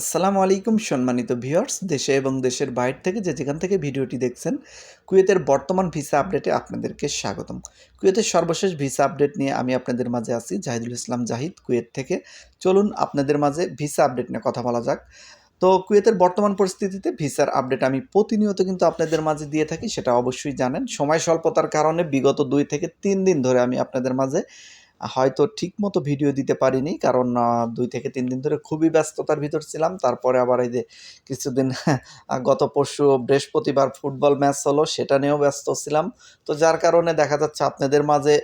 আসসালামু আলাইকুম, সম্মানিত ভিউয়ার্স, দেশে এবং দেশের বাইরে থেকে যে যেখান থেকে ভিডিওটি দেখছেন, কুয়েতের বর্তমান ভিসা আপডেটে আপনাদেরকে স্বাগতম। কুয়েতের সর্বশেষ ভিসা আপডেট নিয়ে আমি আপনাদের মাঝে আছি, জাহিদুল ইসলাম জাহিদ, কুয়েত থেকে। চলুন আপনাদের মাঝে ভিসা আপডেট নিয়ে কথা বলা যাক। তো কুয়েতের বর্তমান পরিস্থিতিতে ভিসার আপডেট আমি প্রতিনিয়ত কিন্তু আপনাদের মাঝে দিয়ে থাকি, সেটা অবশ্যই জানেন। সময় স্বল্পতার কারণে বিগত দুই থেকে তিন দিন ধরে আমি আপনাদের মাঝে হয়তো ঠিকমতো ভিডিও দিতে পারিনি, কারণ দুই থেকে তিন দিন ধরে খুবই ব্যস্ততার ভিতর ছিলাম। তারপরে আবার এই যে কিছুদিন গত পরশু বৃহস্পতিবার ফুটবল ম্যাচ হলো, সেটা নিয়েও ব্যস্ত ছিলাম। তো যার কারণে দেখা যাচ্ছে আপনাদের মাঝে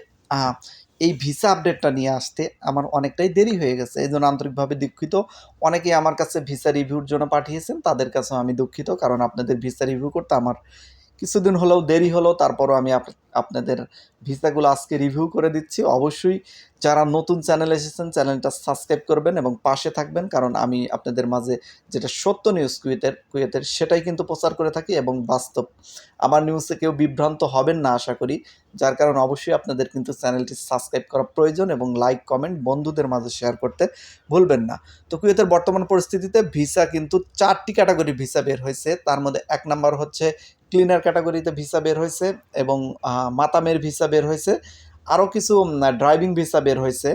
এই ভিসা আপডেটটা নিয়ে আসতে আমার অনেকটাই দেরি হয়ে গেছে। এই জন্য আন্তরিকভাবে দুঃখিত। অনেকেই আমার কাছে ভিসা রিভিউর জন্য পাঠিয়েছেন, তাদের কাছেও আমি দুঃখিত, কারণ আপনাদের ভিসা রিভিউ করতে আমার কিছুদিন হলেও দেরি হলো, তারপরও আমি আপ- আপনাদের ভিসাগুলো আজকে রিভিউ করে দিচ্ছি। অবশ্যই যারা নতুন চ্যানেল এসেছেন চ্যানেলটা সাবস্ক্রাইব করবেন এবং পাশে থাকবেন, কারণ আমি আপনাদের মাঝে যেটা সত্য নিউজ কুয়েতের কুয়েতের সেটাই কিন্তু প্রচার করে থাকি এবং বাস্তব। আমার নিউজে কেউ বিভ্রান্ত হবেন না, আশা করি। যার কারণে অবশ্যই আপনাদের কিন্তু চ্যানেলটি সাবস্ক্রাইব করা প্রয়োজন এবং লাইক কমেন্ট বন্ধুদের মাঝে শেয়ার করতে ভুলবেন না। তো কুয়েতের বর্তমান পরিস্থিতিতে ভিসা কিন্তু চারটি ক্যাটাগরি ভিসা বের হয়েছে। তার মধ্যে এক নাম্বার হচ্ছে ক্লিনার ক্যাটাগরিতে ভিসা বের হয়েছে এবং মাতামের ভিসা বের হয়েছে। আরও কিছু ড্রাইভিং ভিসা বের হয়েছে।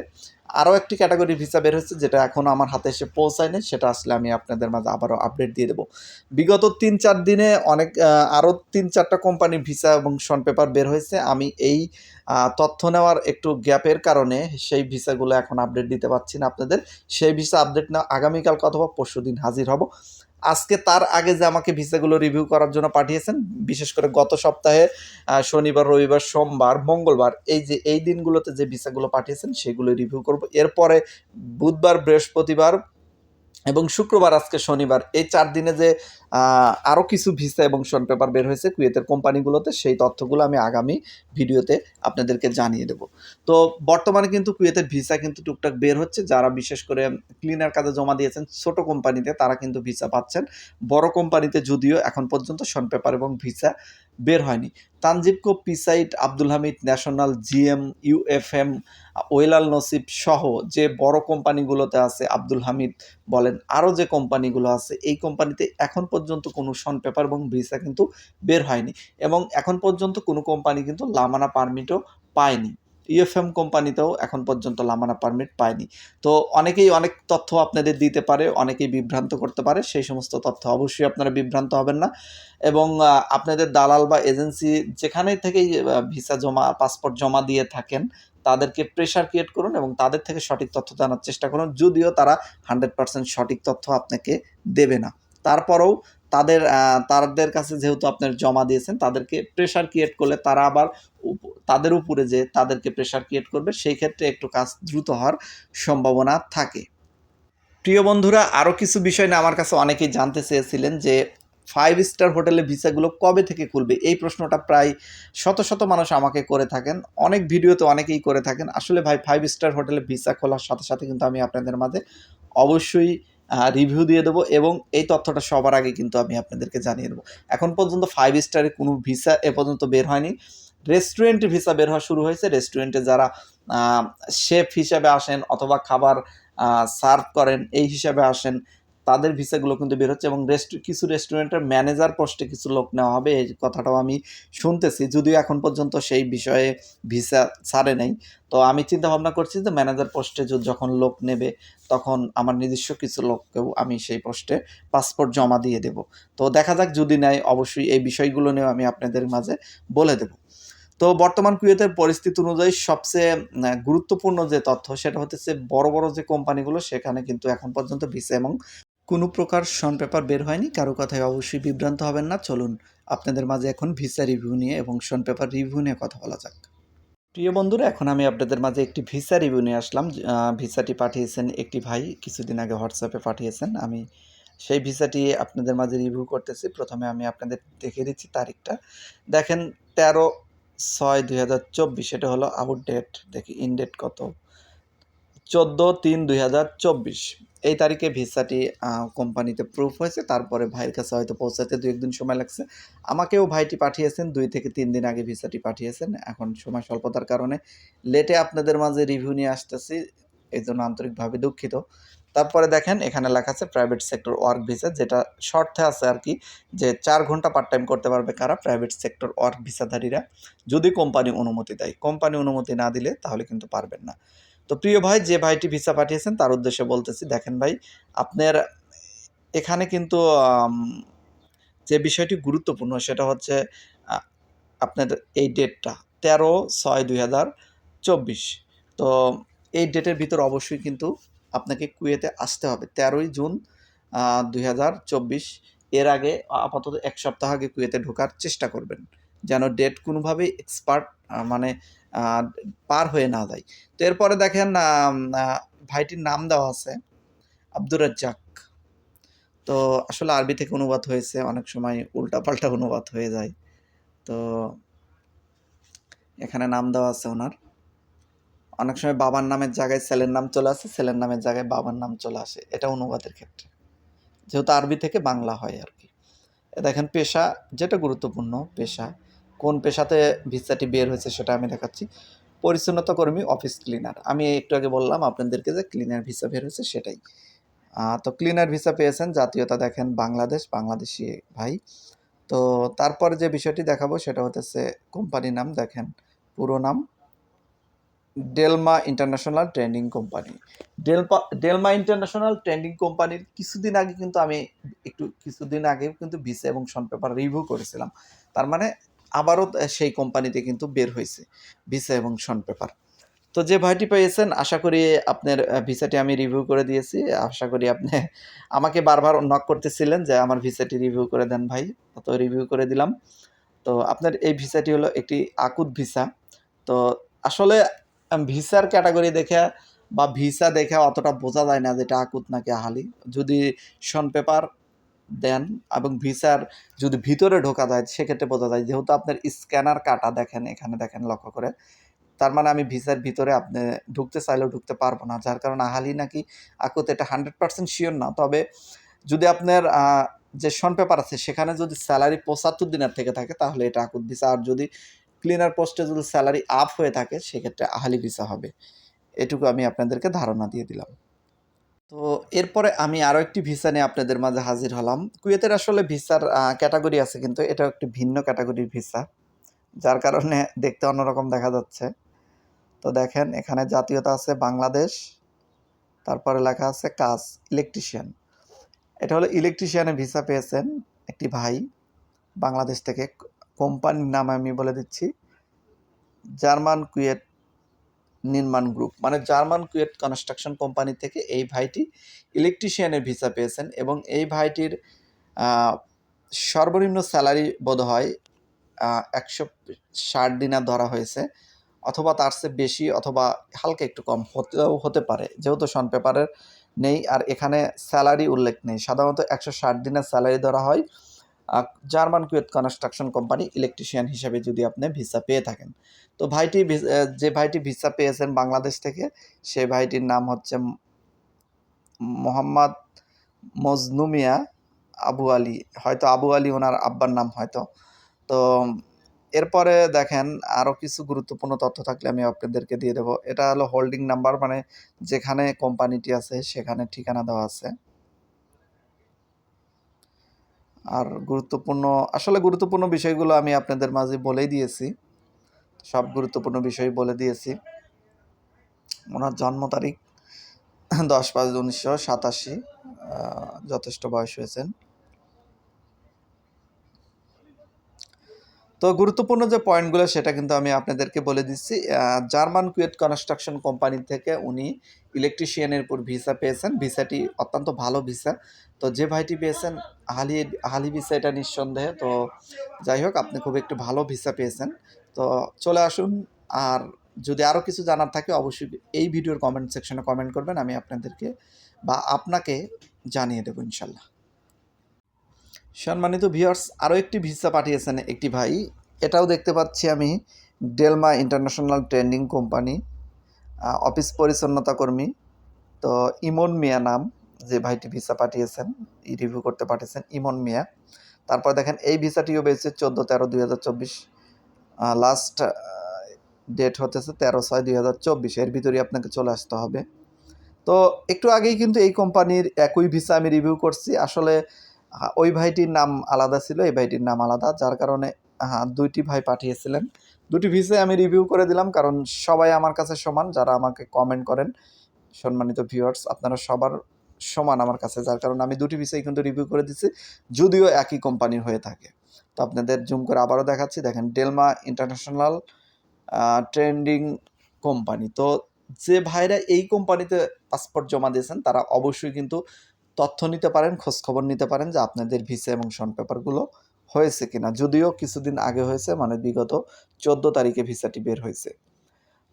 আরও একটি ক্যাটাগরি ভিসা বের হয়েছে যেটা এখনও আমার হাতে এসে পৌঁছায়নি, সেটা আসলে আমি আপনাদের মাঝে আবারও আপডেট দিয়ে দেবো। বিগত তিন চার দিনে অনেক আরও তিন চারটা কোম্পানির ভিসা এবং শন পেপার বের হয়েছে। আমি এই তথ্য নেওয়ার একটু গ্যাপের কারণে সেই ভিসাগুলো এখন আপডেট দিতে পারছি না আপনাদের। সেই ভিসা আপডেট না আগামীকাল অথবা পরশু দিন হাজির হব। আজকে তার আগে যে আমাকে ভিসাগুলো রিভিউ করার জন্য পাঠিয়েছেন, বিশেষ করে গত সপ্তাহে শনিবার, রবিবার, সোমবার, মঙ্গলবার, এই যে, এই দিনগুলোতে যে ভিসাগুলো পাঠিয়েছেন, সেগুলো রিভিউ করব। এরপরে বুধবার, বৃহস্পতিবার এবং শুক্রবার, আজকে শনিবার, এই চার দিনে যে আরও কিছু ভিসা এবং শন পেপার বের হয়েছে কুয়েতের কোম্পানিগুলোতে, সেই তথ্যগুলো আমি আগামী ভিডিওতে আপনাদেরকে জানিয়ে দেব। তো বর্তমানে কিন্তু কুয়েতের ভিসা কিন্তু টুকটাক বের হচ্ছে, যারা বিশেষ করে ক্লিনার কাজে জমা দিয়েছেন ছোট কোম্পানিতে, তারা কিন্তু ভিসা পাচ্ছেন। বড় কোম্পানিতে যদিও এখন পর্যন্ত শন পেপার এবং ভিসা বের হয়নি। তানজিবকো পিসাইট Abdul Hamid, national GM, UFM ওয়েলাল নসিব সহ যে বড় কোম্পানিগুলোতে আছে আব্দুল হামিদ বলেন, আরও যে কোম্পানিগুলো আছে, এই কোম্পানিতে এখন পর্যন্ত কোনো সন পেপার এবং ভিসা কিন্তু বের হয়নি। এবং এখন পর্যন্ত কোনো কোম্পানি কিন্তু লামানা পারমিটও পায়নি। ইউএফএম কোম্পানিতেও এখন পর্যন্ত লামানা পারমিট পায়নি। তো অনেকেই অনেক তথ্য আপনাদের দিতে পারে, অনেকেই বিভ্রান্ত করতে পারে, সেই সমস্ত তথ্য অবশ্যই আপনারা বিভ্রান্ত হবেন না। এবং আপনাদের দালাল বা এজেন্সি যেখানে থেকেই ভিসা জমা পাসপোর্ট জমা দিয়ে থাকেন, তাদেরকে প্রেশার ক্রিয়েট করুন এবং তাদের থেকে সঠিক তথ্য জানার চেষ্টা করুন। যদিও তারা হান্ড্রেড পার্সেন্ট সঠিক তথ্য আপনাকে দেবে না। তারপরেও তাদের তাদের কাছে যেহেতু আপনার জমা দিয়েছেন, তাদেরকে প্রেশার ক্রিয়েট করলে তারা আবার তাদের উপরে যে তাদেরকে প্রেশার ক্রিয়েট করবে, সেই ক্ষেত্রে একটু কাজ দ্রুত হওয়ার সম্ভাবনা থাকে। প্রিয় বন্ধুরা আরও কিছু বিষয় নিয়ে আমার কাছে অনেকেই জানতে চেয়েছিলেন যে ফাইভ স্টার হোটেলে ভিসাগুলো কবে থেকে খুলবে? এই প্রশ্নটা প্রায় শত শত মানুষ আমাকে করে থাকেন। অনেক ভিডিওতে অনেকেই করে থাকেন। আসলে ভাই ফাইভ স্টার হোটেলে ভিসা খোলার সাথে সাথে কিন্তু আমি আপনাদের মাঝে অবশ্যই রিভিউ দিয়ে দেবো এবং এই তথ্যটা সবার আগে কিন্তু আমি আপনাদেরকে জানিয়ে দেবো। এখন পর্যন্ত ফাইভ স্টারে কোনো ভিসা এ পর্যন্ত বের হয়নি। রেস্টুরেন্টে ভিসা বের হওয়া শুরু হয়েছে। রেস্টুরেন্টে যারা শেফ হিসাবে আসেন অথবা খাবার সার্ভ করেন, এই হিসাবে আসেন তাদের ভিসাগুলো কিন্তু বের হচ্ছে এবং রেস্ট কিছু রেস্টুরেন্টের ম্যানেজার পোস্টে কিছু লোক নেওয়া হবে। এই কথাটাও আমি শুনতেছি। যদিও এখন পর্যন্ত সেই বিষয়ে ভিসা ছাড়ে নাই। তো আমি চিন্তা ভাবনা করছি যে ম্যানেজার পোস্টে যখন লোক নেবে, তখন আমার নিজস্ব কিছু লোককেও আমি সেই পোস্টে পাসপোর্ট জমা দিয়ে দেব। তো দেখা যাক যদি নেয় অবশ্যই এই বিষয়গুলো নিয়েও আমি আপনাদের মাঝে বলে দেব। তো বর্তমান কুয়েতের পরিস্থিতি অনুযায়ী সবচেয়ে গুরুত্বপূর্ণ যে তথ্য, সেটা হচ্ছে বড় বড় যে কোম্পানিগুলো সেখানে কিন্তু এখন পর্যন্ত ভিসা এবং কোনো প্রকার শন পেপার বের হয়নি, কারও কথায় অবশ্যই বিভ্রান্ত হবেন না। চলুন, আপনাদের মাঝে এখন ভিসা রিভিউ নিয়ে এবং শন পেপার রিভিউ নিয়ে কথা বলা যাক। প্রিয় বন্ধুরা, এখন আমি আপনাদের মাঝে একটি ভিসা রিভিউ নিয়ে আসলাম। ভিসাটি পাঠিয়েছেন একটি ভাই, কিছুদিন আগে হোয়াটসঅ্যাপে পাঠিয়েছেন। আমি সেই ভিসাটি আপনাদের মাঝে রিভিউ করতেছি। প্রথমে আমি আপনাদের দেখে দিচ্ছি তারিখটা। দেখেন, তেরো ছয় দুই হাজার চব্বিশ, এটা হলো আউট ডেট। দেখি, ইন ডেট কত? চোদ্দ তিন দুই হাজার চব্বিশ। এই তারিখে ভিসাটি কোম্পানিতে প্রুফ হয়েছে। তারপরে ভাইয়ের কাছে হয়তো পৌঁছাতে দু একদিন সময় লাগছে। আমাকেও ভাইটি পাঠিয়েছেন, দুই থেকে তিন দিন আগে ভিসাটি পাঠিয়েছেন। এখন সময় স্বল্পতার কারণে লেটে আপনাদের মাঝে রিভিউ নিয়ে আসতেছি, এই জন্য আন্তরিকভাবে দুঃখিত। তারপরে দেখেন, এখানে লেখা আছে প্রাইভেট সেক্টর ওয়ার্ক ভিসা যেটা শর্তে আছে আর কি, যে চার ঘণ্টা পার্ট টাইম করতে পারবে কারা প্রাইভেট সেক্টর ওয়ার্ক ভিসাধারীরা যদি কোম্পানি অনুমতি দেয়। কোম্পানি অনুমতি না দিলে তাহলে কিন্তু পারবেন না। তো প্রিয় ভাই, যে ভাইটি ভিসা পাঠিয়েছেন, তার উদ্দেশ্যে বলতেছি, দেখেন ভাই, আপনার এখানে কিন্তু যে বিষয়টি গুরুত্বপূর্ণ সেটা হচ্ছে আপনার এই ডেটটা তেরো ছয় দুই হাজার চব্বিশ। তো এই ডেটের ভিতর অবশ্যই কিন্তু আপনাকে কুয়েতে আসতে হবে। তেরোই জুন দুই হাজার চব্বিশ, এর আগে আপাতত এক সপ্তাহ আগে কুয়েতে ঢোকার চেষ্টা করবেন। যেন ডেট কোনোভাবেই এক্সপার্ট মানে পার হয়ে না যায়। তো এরপরে দেখেন ভাইটির নাম দেওয়া আছে, আব্দুর রাজ্জাক। তো আসলে আরবি থেকে অনুবাদ হয়েছে, অনেক সময় উল্টাপাল্টা অনুবাদ হয়ে যায়। তো এখানে নাম দেওয়া আছে ওনার। অনেক সময় বাবার নামের জায়গায় ছেলের নাম চলে আসে, ছেলের নামের জায়গায় বাবার নাম চলে আসে। এটা অনুবাদের ক্ষেত্রে। যেহেতু আরবি থেকে বাংলা হয় আর কি। দেখেন, পেশা যেটা গুরুত্বপূর্ণ, পেশা। কোন পেশাতে ভিসাটি বের হয়েছে সেটা আমি দেখাচ্ছি। পরিচ্ছন্নতা কর্মী অফিস ক্লিনার আমি একটু আগে বললাম আপনাদেরকে যে ক্লিনার ভিসা বের হয়েছে সেটাই। তো ক্লিনার ভিসা পেয়েছেন, জাতীয়তা দেখেন বাংলাদেশ, বাংলাদেশি ভাই। তো তারপর যে বিষয়টি দেখাবো সেটা হতেছে কোম্পানির নাম দেখেন, পুরো নাম। ডেলমা ইন্টারন্যাশনাল ট্রেন্ডিং কোম্পানি ডেলপা ডেলমা ইন্টারন্যাশনাল ট্রেন্ডিং কোম্পানির কিছুদিন আগে কিন্তু আমি একটু, কিছুদিন আগে কিন্তু ভিসা এবং সন পেপার রিভিউ করেছিলাম। তার মানে আবারও সেই কোম্পানিতে কিন্তু বের হয়েছে ভিসা এবং সন পেপার তো যে ভাইটি পেয়েছেন, আশা করি আপনার ভিসাটি আমি রিভিউ করে দিয়েছি। আশা করি আপনি আমাকে বারবার নক করতেছিলেন যে আমার ভিসাটি রিভিউ করে দেন ভাই। তো রিভিউ করে দিলাম। তো আপনার এই ভিসাটি হলো একটি আকুত ভিসা তো আসলে ভিসার ক্যাটাগরি দেখে বা ভিসা দেখে অতটা বোঝা যায় না যেটা আকুত নাকি আহালি যদি শন পেপার দেন এবং ভিসার যদি ভিতরে ঢোকা যায়, সেক্ষেত্রে বোঝা যায় যেহেতু আপনার স্ক্যানার কাটা দেখেন, এখানে দেখেন লক্ষ্য করে। তার মানে আমি ভিসার ভিতরে আপনি ঢুকতে চাইলেও ঢুকতে পারব না, যার কারণে আহালি নাকি আকুতে এটা হান্ড্রেড পার্সেন্ট শিওর না। তবে যদি আপনার যে শন পেপার আছে, সেখানে যদি স্যালারি পঁচাত্তর দিনের থেকে থাকে, তাহলে এটা আকুত ভিসা। আর যদি ক্লিনার পোস্টে যদি স্যালারি আপ হয়ে থাকে, সেক্ষেত্রে আহালি ভিসা হবে। এটুকু আমি আপনাদেরকে ধারণা দিয়ে দিলাম। তো এরপরে আমি আরও একটি ভিসা নিয়ে আপনাদের মাঝে হাজির হলাম। কুয়েতের আসলে ভিসার ক্যাটাগরি আছে, কিন্তু এটা একটি ভিন্ন ক্যাটাগরির ভিসা যার কারণে দেখতে অন্যরকম দেখা যাচ্ছে। তো দেখেন, এখানে জাতীয়তা আছে বাংলাদেশ, তারপরে লেখা আছে কাজ ইলেকট্রিশিয়ান এটা হলো ইলেকট্রিশিয়ানের ভিসা পেয়েছেন একটি ভাই, বাংলাদেশ থেকে কোম্পানির নাম আমি বলে দিচ্ছি, জার্মান কুয়েট নির্মাণ গ্রুপ মানে জার্মান কুয়েট কনস্ট্রাকশন কোম্পানি থেকে এই ভাইটি ইলেকট্রিশিয়ানের ভিসা পেয়েছেন এবং এই ভাইটির সর্বনিম্ন স্যালারি বোধ হয় একশো ষাট দিনার ধরা হয়েছে অথবা তার চেয়ে বেশি অথবা হালকা একটু কম হতেও হতে পারে, যেহেতু শন পেপারের নেই আর এখানে স্যালারি উল্লেখ নেই। সাধারণত একশো ষাট দিনের স্যালারি ধরা হয়। German Kuwait construction company electrician হিসাবে যদি আপনি ভিসা পেয়ে থাকেন। তো ভাইটি যে ভাইটি ভিসা পেয়েছেন বাংলাদেশ থেকে, সে ভাইটির নাম হচ্ছে মোহাম্মদ মজনুমিয়া আবু আলী। হয়তো আবু আলী ওনার আব্বার নাম হয়তো। তো এরপরে দেখেন আরও কিছু গুরুত্বপূর্ণ তথ্য থাকলে আমি আপনাদেরকে দিয়ে দেবো। এটা হলো হোল্ডিং নাম্বার মানে যেখানে কোম্পানিটি আছে সেখানে ঠিকানা দেওয়া আছে। আর গুরুত্বপূর্ণ, আসলে গুরুত্বপূর্ণ বিষয়গুলো আমি আপনাদের মাঝে বলেই দিয়েছি। সব গুরুত্বপূর্ণ বিষয় বলে দিয়েছি। ওনার জন্ম তারিখ দশ পাঁচ উনিশশো সাতাশি যথেষ্ট বয়স হয়েছেন। তো গুরুত্বপূর্ণ যে পয়েন্টগুলো, সেটা কিন্তু আমি আপনাদেরকে বলে দিচ্ছি। জার্মান কুয়েট কনস্ট্রাকশন কোম্পানি থেকে উনি ইলেকট্রিশিয়ানের উপর ভিসা পেয়েছেন। ভিসাটি অত্যন্ত ভালো ভিসা। তো যে ভাইটি পেয়েছেন, হালি হালি ভিসা, এটা নিঃসন্দেহে। তো যাই হোক, আপনি খুব একটু ভালো ভিসা পেয়েছেন। তো চলে আসুন, আর যদি আরও কিছু জানার থাকে, অবশ্যই এই ভিডিওর কমেন্ট সেকশনে কমেন্ট করবেন। আমি আপনাদেরকে বা আপনাকে জানিয়ে দেবো, ইনশাল্লাহ। সম্মানিত ভিউয়ার্স, আরও একটি ভিসা পাঠিয়েছেন একটি ভাই। এটাও দেখতে পাচ্ছি আমি Delma international trending company office পরিচ্ছন্নতা কর্মী। তো ইমন মিয়া নাম যে ভাইটি ভিসা পাঠিয়েছেন, ই রিভিউ করতে পাঠিয়েছেন ইমন মিয়া। তারপর দেখেন, এই ভিসাটিও পেয়েছে চোদ্দ তেরো দুই হাজার চব্বিশ লাস্ট ডেট হতেছে তেরো ছয় দুই হাজার চব্বিশ। এর ভিতরেই আপনাকে চলে আসতে হবে। তো একটু আগেই কিন্তু এই কোম্পানির একই ভিসা আমি রিভিউ করছি। আসলে আহ, ওই ভাইটির নাম আলাদা ছিল এই ভাইটির নাম আলাদা যার কারণে হ্যাঁ দুইটি ভাই পাঠিয়েছিলেন। দুটি ভিসে আমি রিভিউ করে দিলাম কারণ সবাই আমার কাছে সমান যারা আমাকে কমেন্ট করেন সম্মানিত ভিউয়ার্স আপনারা সবার সমান আমার কাছে যার কারণে আমি দুটি ভিসাই কিন্তু রিভিউ করে দিচ্ছি যদিও একই কোম্পানির হয়ে থাকে। তো আপনাদের জুম করে আবারও দেখাচ্ছি দেখেন ডেলমা ইন্টারন্যাশনাল ট্রেন্ডিং কোম্পানি তো যে ভাইরা এই কোম্পানিতে পাসপোর্ট জমা দিয়েছেন তারা অবশ্যই কিন্তু তথ্য নিতে পারেন খোঁজ খবর নিতে পারেন যে আপনাদের ভিসা এবং শন পেপারগুলো হয়েছে কিনা। যদিও কিছুদিন আগে হয়েছে মানে বিগত চোদ্দ তারিখে ভিসাটি বের হয়েছে।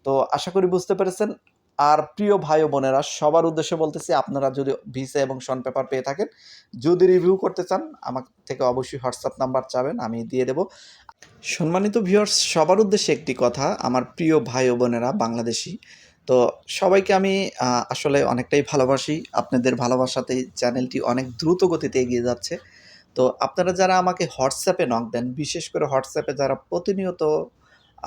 তো আশা করি বুঝতে পেরেছেন। আর প্রিয় ভাই বোনেরা, সবার উদ্দেশ্যে বলতেছি, আপনারা যদি ভিসা এবং শন পেপার পেয়ে থাকেন, যদি রিভিউ করতে চান, আমার থেকে অবশ্যই হোয়াটসঅ্যাপ নাম্বার চাবেন, আমি দিয়ে দেব। সম্মানিত ভিউয়ার্স, সবার উদ্দেশ্যে একটি কথা, আমার প্রিয় ভাই বোনেরা, বাংলাদেশি তো সবাইকে আমি আসলে অনেকটাই ভালোবাসি। আপনাদের ভালোবাসাতেই চ্যানেলটি অনেক দ্রুত গতিতে এগিয়ে যাচ্ছে। তো আপনারা যারা আমাকে হোয়াটসঅ্যাপে নক দেন, বিশেষ করে হোয়াটসঅ্যাপে যারা প্রতিনিয়ত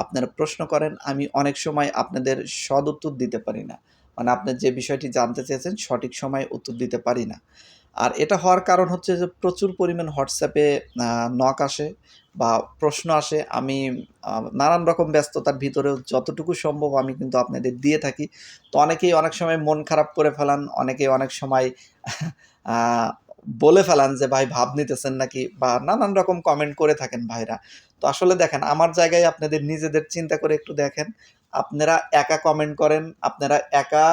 আপনারা প্রশ্ন করেন, আমি অনেক সময় আপনাদের সদ উত্তর দিতে পারি না। মানে আপনার যে বিষয়টি জানতে চেয়েছেন, সঠিক সময়ে উত্তর দিতে পারি না। আর এটা হওয়ার কারণ হচ্ছে যে প্রচুর পরিমাণ হোয়াটসঅ্যাপে নক আসে বা প্রশ্ন আসে। আমি নানান রকম ব্যস্ততার ভিতরেও যতটুকু সম্ভব আমি কিন্তু আপনাদের দিয়ে থাকি। তো অনেকেই অনেক সময় মন খারাপ করে ফেলান, অনেকেই অনেক সময় বলে ফেলান যে, ভাই, ভাব নিতেছেন নাকি? বা নানান রকম কমেন্ট করে থাকেন ভাইরা। তো আসলে দেখেন, আমার জায়গায় আপনাদের নিজেদের চিন্তা করে একটু দেখেন। আপনারা একা কমেন্ট করেন, আপনারা একা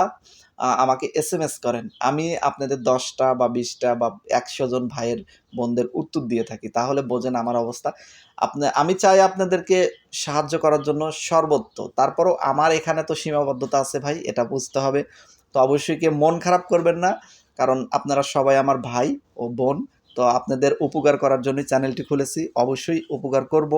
আমাকে এস এম এস করেন। আমি আপনাদের দশটা বা বিশটা বা একশো জন ভাইয়ের বোনদের উত্তর দিয়ে থাকি। তাহলে বোঝেন আমার অবস্থা। আপনি, আমি চাই আপনাদেরকে সাহায্য করার জন্য সর্বত্র তারপরও আমার এখানে তো সীমাবদ্ধতা আছে ভাই, এটা বুঝতে হবে। তো অবশ্যই কে মন খারাপ করবেন না, কারণ আপনারা সবাই আমার ভাই ও বোন। তো আপনাদের উপকার করার জন্যই চ্যানেলটি খুলেছি। অবশ্যই উপকার করব,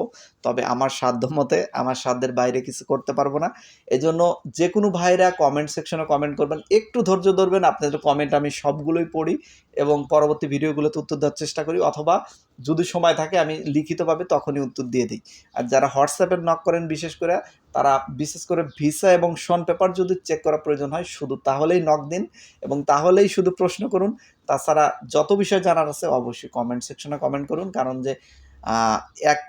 তবে আমার সাধ্য মতে, আমার সাধ্যের বাইরে কিছু করতে পারব না। এজন্য যে কোনো ভাইরা কমেন্ট সেকশনে কমেন্ট করবেন, একটু ধৈর্য ধরবেন, আপনাদের কমেন্ট আমি সবগুলোই পড়ি এবং পরবর্তী ভিডিওগুলোতে উত্তর দেওয়ার চেষ্টা করি, অথবা যদি সময় থাকে আমি লিখিতভাবে তখনই উত্তর দিয়ে দিই। আর যারা হোয়াটসঅ্যাপে নক করেন, বিশেষ করে তারা বিশেষ করে ভিসা এবং শন পেপার যদি চেক করা প্রয়োজন হয়, শুধু তাহলেই নক দিন এবং তাহলেই শুধু প্রশ্ন করুন। তাছাড়া যত বিষয় জানার আছে অবশ্যই কমেন্ট সেকশনে কমেন্ট করুন, কারণ যে এক,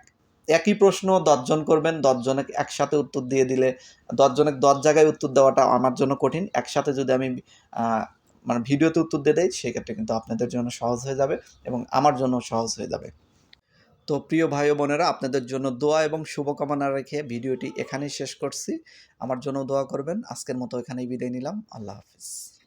একই প্রশ্ন দশজন করবেন দশজনে একসাথে উত্তর দিয়ে দিলে দশজনে দশ জায়গায় উত্তর দেওয়াটা আমার জন্য কঠিন। একসাথে যদি আমি মানে ভিডিওতে উত্তর দিয়ে দেয় সেক্ষেত্রে কিন্তু আপনাদের জন্য সহজ হয়ে যাবে এবং আমার জন্য সহজ হয়ে যাবে। তো প্রিয় ভাই বোনেরা, আপনাদের জন্য দোয়া এবং শুভকামনা রেখে ভিডিওটি এখানেই শেষ করছি। আমার জন্য দোয়া করবেন। আজকের মতো এখানেই বিদায় নিলাম। আল্লাহ হাফিজ।